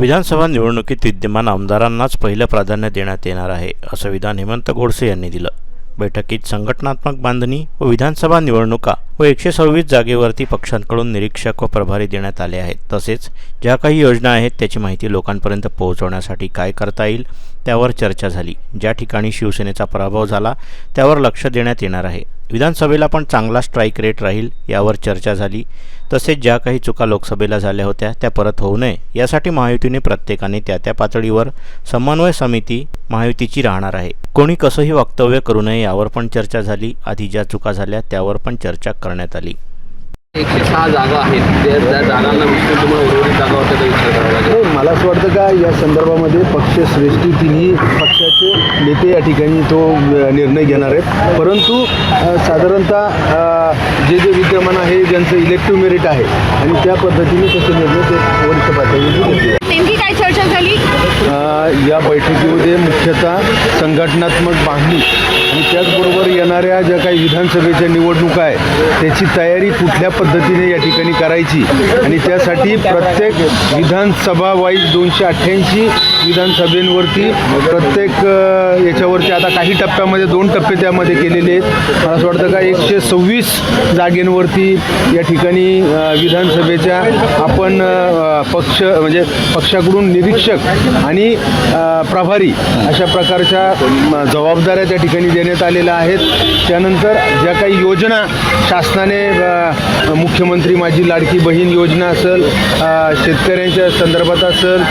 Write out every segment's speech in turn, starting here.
विधानसभा निवडणुकीत विद्यमान आमदारांनाच पहिलं प्राधान्य देण्यात येणार आहे असं विधान हेमंत गोडसे यांनी दिलं. बैठकीत संघटनात्मक बांधणी व विधानसभा निवडणुका व एकशे सव्वीस जागेवरती पक्षांकडून निरीक्षक व प्रभारी देण्यात आले आहेत. तसेच ज्या काही योजना आहेत त्याची माहिती लोकांपर्यंत पोहोचवण्यासाठी काय करता येईल त्यावर चर्चा झाली. ज्या ठिकाणी शिवसेनेचा पराभव झाला त्यावर लक्ष देण्यात येणार आहे. विधानसभेला पण चांगला स्ट्राईक रेट राहील यावर चर्चा झाली. तसेच ज्या काही चुका लोकसभेला झाल्या होत्या त्या परत होऊ नये. यासाठी महायुतीने प्रत्येकाने त्या त्या पातळीवर समन्वय समिती महायुतीची राहणार आहे. कोणी कसंही वक्तव्य करू नये यावर पण चर्चा झाली. आधी ज्या चुका झाल्या त्यावर पण चर्चा करण्यात आली. एकशे सहा जागा आहेत. त्या जागांना विसरून जागा होत्या त्या विचार करावा लागेल नाही मला असं वाटतं का या संदर्भामध्ये पक्ष श्रेष्ठी तिन्ही पक्षाचे नेते या ठिकाणी तो निर्णय घेणार आहेत. परंतु साधारणतः जे जे विद्यमान आहे ज्यांचं इलेक्टिव्ह मेरिट आहे आणि त्या पद्धतीने तसे निर्णय ते वरिष्ठ पातळीवर घेतले. नेमकी काय चर्चा झाली? अ, या बैठकीमध्ये मुख्यतः संघटनात्मक बांधणी. आणि त्याचबरोबर येणाऱ्या ज्या काही विधानसभेच्या निवडणुका आहेत त्याची तयारी कुठल्या पद्धतीने या ठिकाणी करायची? आणि त्यासाठी प्रत्येक विधानसभा वाईज दोनशे अठ्ठ्याऐंशी विधानसभेंवरती प्रत्येक याच्यावरती आता काही टप्प्यामध्ये दोन टप्पे त्यामध्ये केलेले आहेत. मला असं वाटतं का एकशे सव्वीस जागेंवरती या ठिकाणी विधानसभेच्या आपण पक्ष म्हणजे पक्षाकडून निरीक्षक आणि प्रभारी अशा प्रकारच्या जबाबदाऱ्या त्या ठिकाणी देण्यात आलेल्या आहेत. त्यानंतर ज्या काही योजना शासनाने मुख्यमंत्री माझी लाडकी बहीण योजना असेल शेतकऱ्यांच्या संदर्भात असेल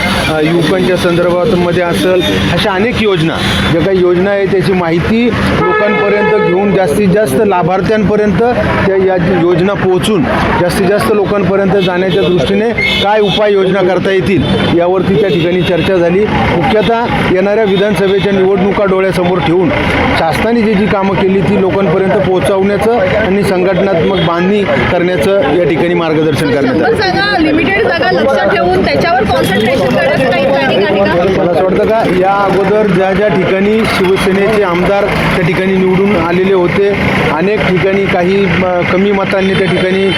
युवकांच्या संदर्भातमध्ये असेल अशा अनेक योजना ज्या काही योजना आहे त्याची माहिती लोकांपर्यंत घेऊन जास्तीत जास्त लाभार्थ्यांपर्यंत त्या या योजना पोहोचून जास्तीत जास्त लोकांपर्यंत जाण्याच्या दृष्टीने काय उपाय उपाययोजना करता येतील यावरती त्या ठिकाणी चर्चा झाली. मुख्यतः येणाऱ्या विधानसभेच्या निवडणुका डोळ्यासमोर ठेवून शासनाने जी जी कामं केली ती लोकांपर्यंत पोहोचवण्याचं आणि संघटनात्मक बांधणी करण्याचं या ठिकाणी मार्गदर्शन करण्यात आलं. जागा का वाटतं का? या अगोदर ज्या ज्या ठिकाणी शिवसेनेचे आमदार त्या ठिकाणी निवडून आलेले होते अनेक ठिकाणी काही म, कमी मतांनी त्या ठिकाणी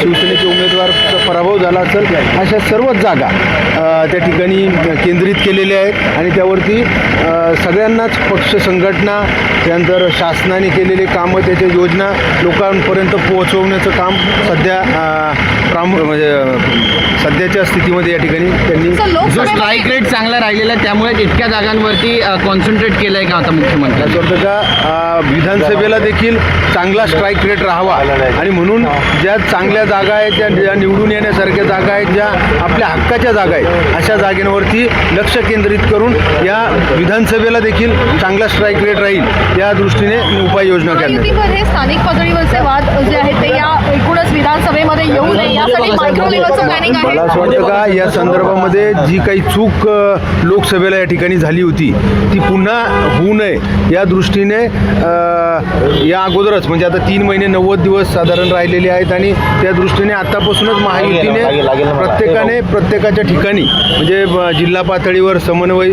शिवसेनेचे उमेदवार पराभव झाला असेल अशा सर्वच जागा त्या ठिकाणी केंद्रित केलेल्या आहेत आणि त्यावरती सगळ्यांनाच पक्ष संघटना त्यानंतर शासनाने केलेले कामं त्याच्या योजना लोकांपर्यंत पोहोचवण्याचं काम सध्या अ, प्रामु म्हणजे सध्याच्या स्थितीमध्ये या ठिकाणी त्यांनी जो स्ट्राईक रेट चांगला राहिलेला आहे, त्यामुळे इतक्या जागांवरती कॉन्सन्ट्रेट केलं आहे का आता मुख्यमंत्री? का विधानसभेला देखील चांगला स्ट्राईक रेट राहावा. आणि म्हणून ज्या चांगल्या जागा आहेत त्या ज्या निवडून येण्यासारख्या जागा आहेत ज्या आपल्या हक्काच्या जागा आहेत अशा जागेंवरती लक्ष केंद्रित करून या विधानसभेला देखील चांगला स्ट्राईक रेट राहील या दृष्टीने उपाययोजना करण्यात स्थानिक पातळीवरचे वाद जे आहेत ते या एकूणच विधानसभेमध्ये येऊ नये यासाठी मायक्रो लेवलचं प्लॅनिंग आहे. मला असं वाटतं का या संदर्भामध्ये जी काही चूक लोकसभेला या ठिकाणी झाली होती ती पुन्हा होऊ नये. या दृष्टीने या अगोदरच म्हणजे आता तीन महिने नव्वद दिवस साधारण राहिलेले आहेत आणि त्या दृष्टीने आतापासूनच महायुतीने प्रत्येकाने प्रत्येकाच्या ठिकाणी म्हणजे जिल्हा पातळीवर समन्वय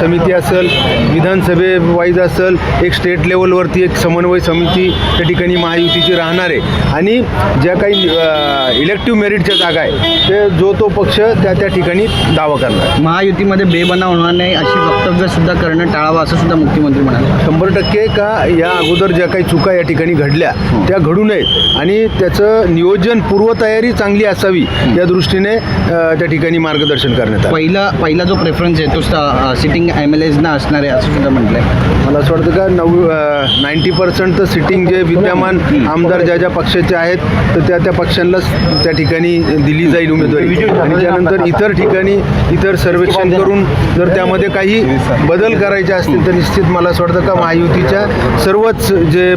समिती असेल विधानसभे वाईज असेल एक स्टेट लेवलवरती एक समन्वय समिती त्या ठिकाणी महायुतीची राहणार आहे. आणि ज्या काही इलेक्टिव्ह मेरिटच्या जागा आहे. ते जो तो पक्ष त्या त्या ठिकाणी दावा करणार. महायुतीमध्ये बेबनाव होणार नाही अशी वक्तव्य सुद्धा करणं टाळावं असं सुद्धा मुख्यमंत्री म्हणाले. शंभर टक्के का या अगोदर ज्या काही चुका या ठिकाणी घडल्या त्या घडू नयेत. आणि त्याचं नियोजन पूर्वतयारी चांगली असावी या दृष्टीने त्या ठिकाणी मार्गदर्शन करण्यात आलं. पहिला पहिला जो प्रेफरन्स आहे तो सिटिंग एम एल एजना असणार आहे असं सुद्धा म्हटलंय. मला असं वाटतं का नऊ नाईन्टी पर्सेंट तर सिटिंग जे विद्यमान आमदार ज्या ज्या पक्षाचे आहेत तर त्या त्या पक्षांनाच त्या ठिकाणी दिली जाईल उमेदवारी. आणि त्यानंतर इतर ठिकाणी इतर सर्वेक्षण करून जर त्यामध्ये काही बदल करायचे असतील तर निश्चित मला असं वाटतं का महायुतीच्या सर्वच जे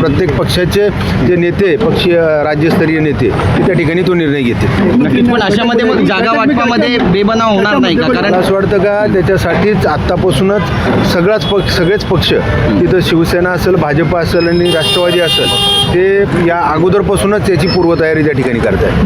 प्रत्येक पक्षाचे जे नेते पक्षीय राज्यस्तरीय नेते ते त्या ठिकाणी तो निर्णय घेतील. पण अशामध्ये मग जागा वाटपामध्ये बेबनाव होणार नाही का? मला कारण असं वाटतं का त्याच्यासाठीच आत्तापासूनच सगळाच पक्ष सगळेच पक्ष तिथं शिवसेना असेल भाजप असेल आणि राष्ट्रवादी असेल ते या अगोदरपासूनच याची पूर्वतयारी त्या ठिकाणी करत आहेत